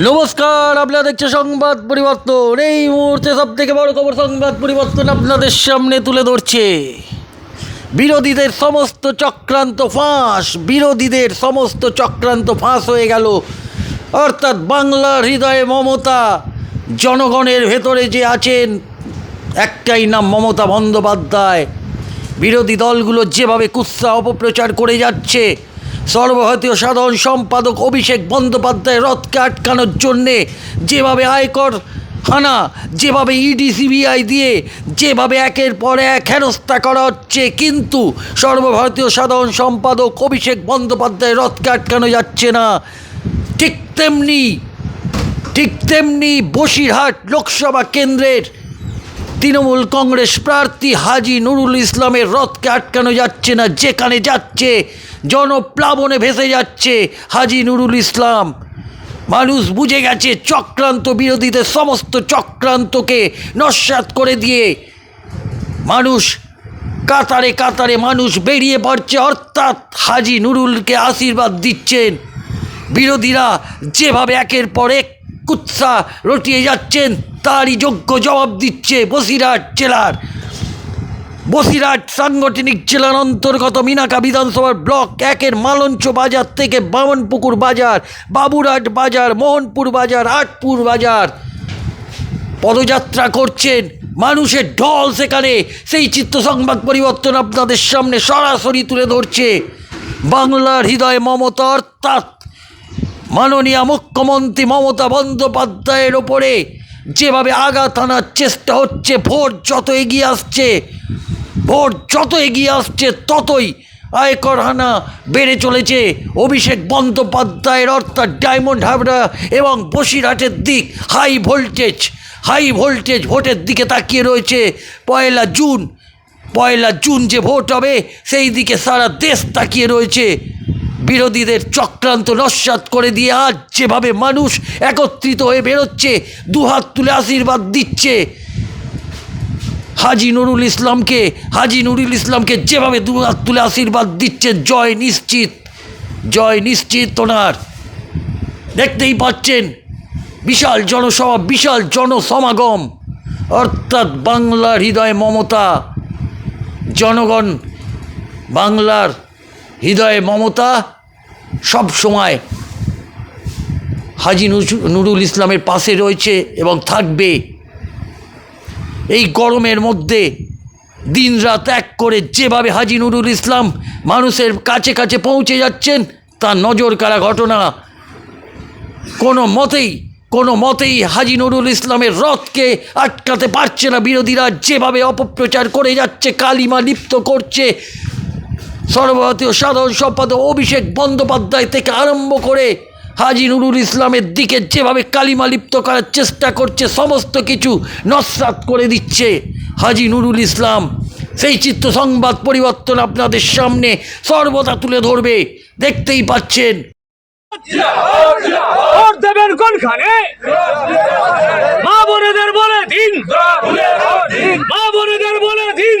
নমস্কার, আপনারা দেখছে সংবাদ পরিবর্তন। এই মুহূর্তে সব থেকে বড় খবর, সংবাদ পরিবর্তন আপনাদের সামনে তুলে ধরছে। বিরোধীদের সমস্ত চক্রান্ত ফাঁস, বিরোধীদের সমস্ত চক্রান্ত ফাঁস হয়ে গেল। অর্থাৎ বাংলার হৃদয়ে মমতা, জনগণের ভেতরে যে আছেন, একটাই নাম মমতা বন্দ্যোপাধ্যায়। বিরোধী দলগুলো যেভাবে কুৎসা অপপ্রচার করে যাচ্ছে সর্বভারতীয় সাধারণ সম্পাদক অভিষেক বন্দ্যোপাধ্যায় রথকে আটকানোর জন্যে যেভাবে আয়কর হানা, যেভাবে ইডি, সিবিআই দিয়ে যেভাবে একের পর এক হেনস্থা করা হচ্ছে, কিন্তু সর্বভারতীয় সাধারণ সম্পাদক অভিষেক বন্দ্যোপাধ্যায় রথকে আটকানো যাচ্ছে না। ঠিক তেমনি ঠিক তেমনি বসিরহাট লোকসভা কেন্দ্রের তৃণমূল কংগ্রেস প্রার্থী হাজি নুরুল ইসলামের রথকে আটকানো যাচ্ছে না, যেখানে যাচ্ছে, জনপ্লাবনে ভেসে যাচ্ছে হাজি নুরুল ইসলাম। মানুষ বুঝে গেছে চক্রান্ত বিরোধীদের সমস্ত চক্রান্তকে নস্যাৎ করে দিয়ে মানুষ কাতারে কাতারে মানুষ বেরিয়ে পড়ছে, অর্থাৎ হাজি নুরুলকে আশীর্বাদ দিচ্ছেন। বিরোধীরা যেভাবে একের পর এক কুৎসা রটিয়ে যাচ্ছেন তারই যোগ্য জবাব দিচ্ছে বসিরহাট জেলার। বসিরহাট সাংগঠনিক জেলার অন্তর্গত মিনাকা বিধানসভার ব্লক একের মালঞ্চ বাজার থেকে বামনপুকুর বাজার, বাবুরহাট বাজার, মোহনপুর বাজার, আটপুর বাজার। পদযাত্রা করছেন মানুষের ঢল সেখানে। সেই চিত্র সংবাদ পরিবর্তন আপনাদের সামনে সরাসরি তুলে ধরছে বাংলার হৃদয় মমতা, অর্থাৎ মাননীয় মুখ্যমন্ত্রী মমতা বন্দ্যোপাধ্যায়ের ওপরে। যেভাবে আঘাত আনার চেষ্টা হচ্ছে ভোট যত এগিয়ে আসছে ভোট যত এগিয়ে আসছে, ততই আয়কর হানা বেড়ে চলেছে। অভিষেক বন্দ্যোপাধ্যায়ের অর্থাৎ ডায়মন্ড হাবড়া এবং বসিরহাটের দিক হাই ভোল্টেজ হাই ভোল্টেজ ভোটের দিকে তাকিয়ে রয়েছে। পয়লা জুন পয়লা জুন যে ভোট হবে, সেই দিকে সারা দেশ তাকিয়ে রয়েছে। বিরোধীদের চক্রান্ত নস্যাৎ করে দিয়ে আজ যেভাবে মানুষ একত্রিত হয়ে বেরোচ্ছে, দুহাত তুলে আশীর্বাদ দিচ্ছে। হাজি নুরুল ইসলামকে, হাজি নুরুল ইসলামকে যেভাবে দুহাত তুলে আশীর্বাদ দিচ্ছে, জয় নিশ্চিত জয় নিশ্চিত ওনার। দেখতেই পাচ্ছেন, বিশাল জনসভা, বিশাল জনসমাগম। অর্থাৎ বাংলার হৃদয় মমতা। জনগণ, বাংলার হৃদয়ে মমতা সব সময় হাজি নুরুল ইসলামের পাশে রয়েছে এবং থাকবে। এই গরমের মধ্যে দিনরাত এক করে যেভাবে হাজি নুরুল ইসলাম মানুষের কাছে কাছে পৌঁছে যাচ্ছেন তা নজর কাড়া ঘটনা। কোনো মতেই কোনো মতেই হাজি নুরুল ইসলামের রথকে আটকাতে পারছে না বিরোধীরা, যেভাবে অপপ্রচার করে যাচ্ছে, কালিমা লিপ্ত করছে সর্বভারতীয় সাধারণ সম্পাদক অভিষেক বন্দ্যোপাধ্যায় থেকে আরম্ভ করে হাজি নুরুল ইসলামের দিকে যেভাবে কালিমা লিপ্ত করার চেষ্টা করছে সমস্ত কিছু নস্বাত করে দিচ্ছে হাজি নুরুল ইসলাম। সেই চিত্র সংবাদ পরিবর্তন আপনাদের সামনে সর্বদা তুলে ধরবে। দেখতেই পাচ্ছেন। দেবেন কোনখানে? মা বোনেদের বলে দিন। মা বোনেদের বলে দিন।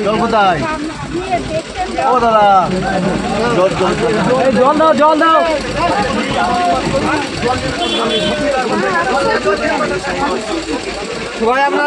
জল কোথায়? ও দাদা। জল জল জল। দাও জল দাও। সবাই আমরা